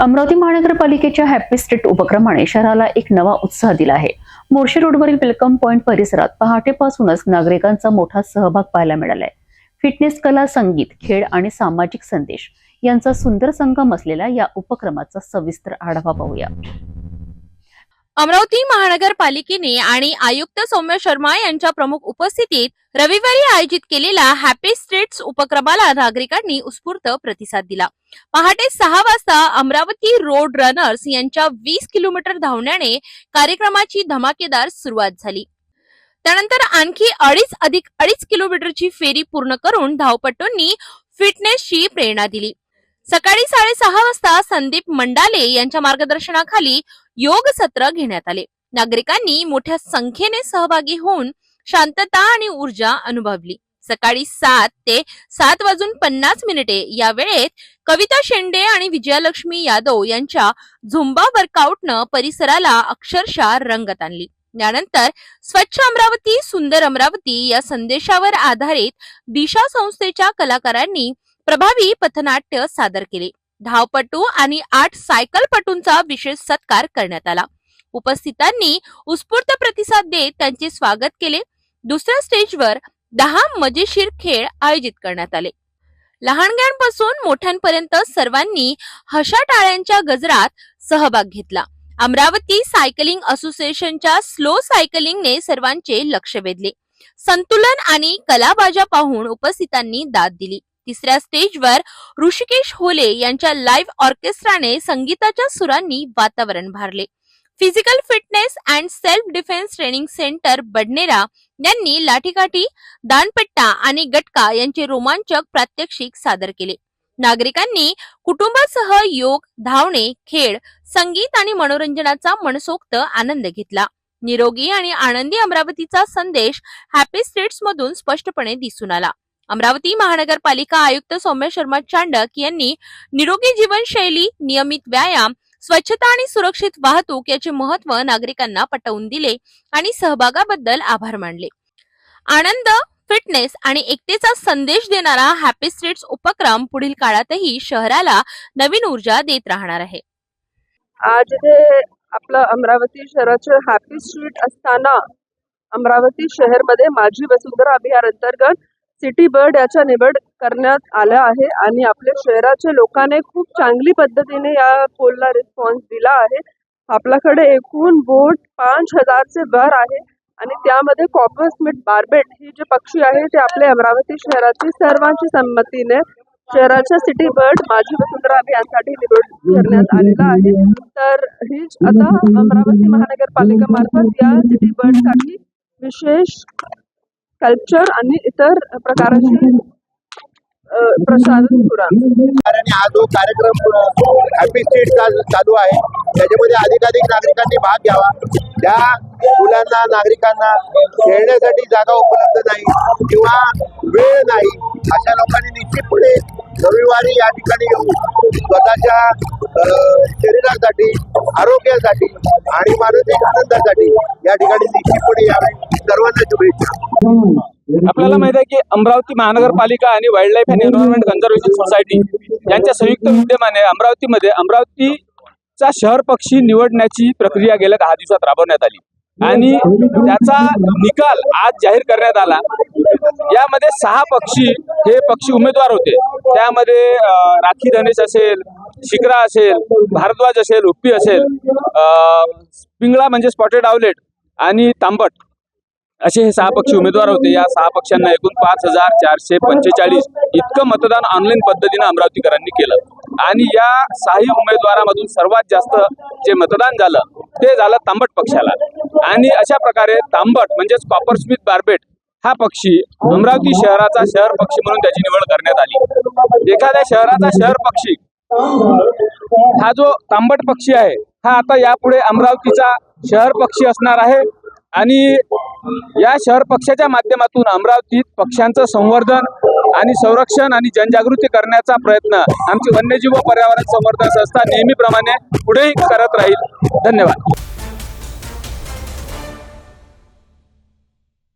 अमरावती महानगरपालिकेच्या happy street उपक्रमाने शहराला एक नवा उत्साह दिला आहे. मोर्शी रोडवरील वेलकम पॉइंट परिसरात पहाटेपासूनच नागरिकांचा मोठा सहभाग पाहायला मिळालाय. फिटनेस कला संगीत खेळ आणि सामाजिक संदेश यांचा सुंदर संगम असलेल्या या उपक्रमाचा सविस्तर आढावा पाहूया. अमरावती महानगरपालिकेने आणि आयुक्त सौम्य शर्मा यांच्या प्रमुख उपस्थितीत रविवारी आयोजित केलेल्या हॅपी स्ट्रीट्स उपक्रमाला नागरिकांनी उत्स्फूर्त प्रतिसाद दिला. पहाटे सहा वाजता अमरावती रोड रनर्स यांच्या वीस किलोमीटर धावण्याने कार्यक्रमाची धमाकेदार सुरुवात झाली. त्यानंतर आणखी अडीच अधिक अडीच किलोमीटरची फेरी पूर्ण करून धावपटूंनी फिटनेसची प्रेरणा दिली. सकाळी साडेसहा वाजता संदीप मंडाले यांच्या मार्गदर्शनाखाली योग सत्र घेण्यात आले. नागरिकांनी मोठ्या संख्येने सहभागी होऊन शांतता आणि ऊर्जा अनुभवली. सकाळी सात ते सात वाजून पन्नास मिनिटे या वेळेत कविता शेंडे आणि विजयालक्ष्मी यादव यांच्या झुंबा वर्कआउटनं परिसराला अक्षरशः रंगत आणली. यानंतर स्वच्छ अमरावती सुंदर अमरावती या संदेशावर आधारित दिशा संस्थेच्या कलाकारांनी प्रभावी पथनाट्य सादर केले. धावपटू आणि आठ सायकलपटूंचा विशेष सत्कार करण्यात आला. उपस्थितांनी उत्स्फूर्त प्रतिसाद देत त्यांचे स्वागत केले. दुसऱ्या स्टेजवर दहा मजेशीर खेळ आयोजित करण्यात आले. लहानग्यांपासून मोठ्यांपर्यंत सर्वांनी हशा टाळ्यांच्या गजरात सहभाग घेतला. अमरावती सायकलिंग असोसिएशनच्या स्लो सायकलिंगने सर्वांचे लक्ष वेधले. संतुलन आणि कलाबाजा पाहून उपस्थितांनी दाद दिली. तिसऱ्या स्टेजवर ऋषिकेश होले यांच्या लाईव्ह ऑर्केस्ट्राने संगीताच्या सुरांनी वातावरण Bharle. Physical fitness and self defence training centre Badnera यांनी लाठीकाठी दानपट्टा आणि गटका यांचे रोमांचक प्रात्यक्षिक सादर केले. नागरिकांनी कुटुंबासह योग धावणे खेळ संगीत आणि मनोरंजनाचा मनसोक्त आनंद घेतला. निरोगी आणि आनंदी अमरावतीचा संदेश हॅपी स्ट्रीट्स मधून स्पष्टपणे दिसून आला. अमरावती महानगरपालिका आयुक्त सौम्य शर्मा चांडक यांनी निरोगी जीवनशैली नियमित व्यायाम स्वच्छता आणि सुरक्षित वाहतूक याचे महत्त्व नागरिकांना पटवून दिले आणि सहभागाबद्दल आभार मानले. आनंद फिटनेस आणि एकतेचा संदेश देणारा हॅपी स्ट्रीट्स उपक्रम पुढील काळातही शहराला नवीन ऊर्जा देत राहणार आहे. आज इथे आपलं अमरावती शहराचे हॅपी स्ट्रीट असताना अमरावती शहरमध्ये माझी वसुंधरा अभियान अंतर्गत सिटी बर्ड याचा निवड करण्यात आला आहे आणि आपल्या शहराच्या लोकांनी खूप चांगली पद्धतीने या पोलला रिस्पॉन्स दिला आहे. आपल्याकडे एकूण बोट पाच हजारचे वर आहे आणि त्यामध्ये कॉपर स्मिथ बार्बेट ही जे पक्षी आहे ते आपल्या अमरावती शहराची सर्वांची संमतीने शहराच्या सिटी बर्ड माझी वसुंधरा अभियानसाठी निवड करण्यात आलेला आहे. तर हीच आता अमरावती महानगरपालिका मार्फत या सिटी बर्डसाठी विशेष कल्चर आणि इतर प्रकारांचे प्रसाधन आणि हा जो कार्यक्रम हॅपी स्ट्रीट चालू आहे त्याच्यामध्ये अधिकाधिक नागरिकांनी भाग घ्यावा. त्या मुलांना नागरिकांना खेळण्यासाठी जागा उपलब्ध नाही किंवा वेळ नाही अशा लोकांनी निश्चितपणे रविवारी या ठिकाणी येऊन स्वतःच्या शरीरासाठी आरोग्यासाठी आणि मानसिक आनंदासाठी या ठिकाणी निश्चितपणे यावे. सर्वांना शुभेच्छा. आपल्याला माहीत आहे की अमरावती महानगरपालिका आणि wild life and environment conservation society यांच्या संयुक्त विद्यमाने अमरावतीमध्ये अमरावतीचा शहर पक्षी निवडण्याची प्रक्रिया गेल्या दहा दिवसात राबवण्यात आली. आणि त्याचा निकाल आज जाहीर करण्यात आला. यामध्ये सहा पक्षी हे पक्षी उमेदवार होते. त्यामध्ये राखी धनेश असेल शिकरा असेल भारद्वाज असेल उप्पी असेल पिंगळा म्हणजे स्पॉटेड आवलेट आणि तांबट असे हे सहा पक्षी उमेदवार होते. या सहा पक्षांना एकूण पाच हजार चारशे पंचेचाळीस इतकं मतदान ऑनलाईन पद्धतीनं अमरावतीकरांनी केलं. आणि या सहाही उमेदवारामधून सर्वात जास्त जे मतदान झालं ते झालं तांबट पक्षाला. आणि अशा प्रकारे तांबट म्हणजेच कॉपर स्मिथ बार्बेट हा पक्षी अमरावती शहराचा शहर पक्षी म्हणून त्याची निवड करण्यात आली. एखाद्या शहराचा शहर पक्षी हा जो तांबट पक्षी आहे हा आता यापुढे अमरावतीचा शहर पक्षी असणार आहे. आणि या शहर पक्षाच्या माध्यमातून अमरावतीत पक्ष्यांचं संवर्धन आणि संरक्षण आणि जनजागृती करण्याचा प्रयत्न आमची वन्यजीव पर्यावरण संवर्धन संस्था नेहमीप्रमाणे पुढेही करत राहील. धन्यवाद.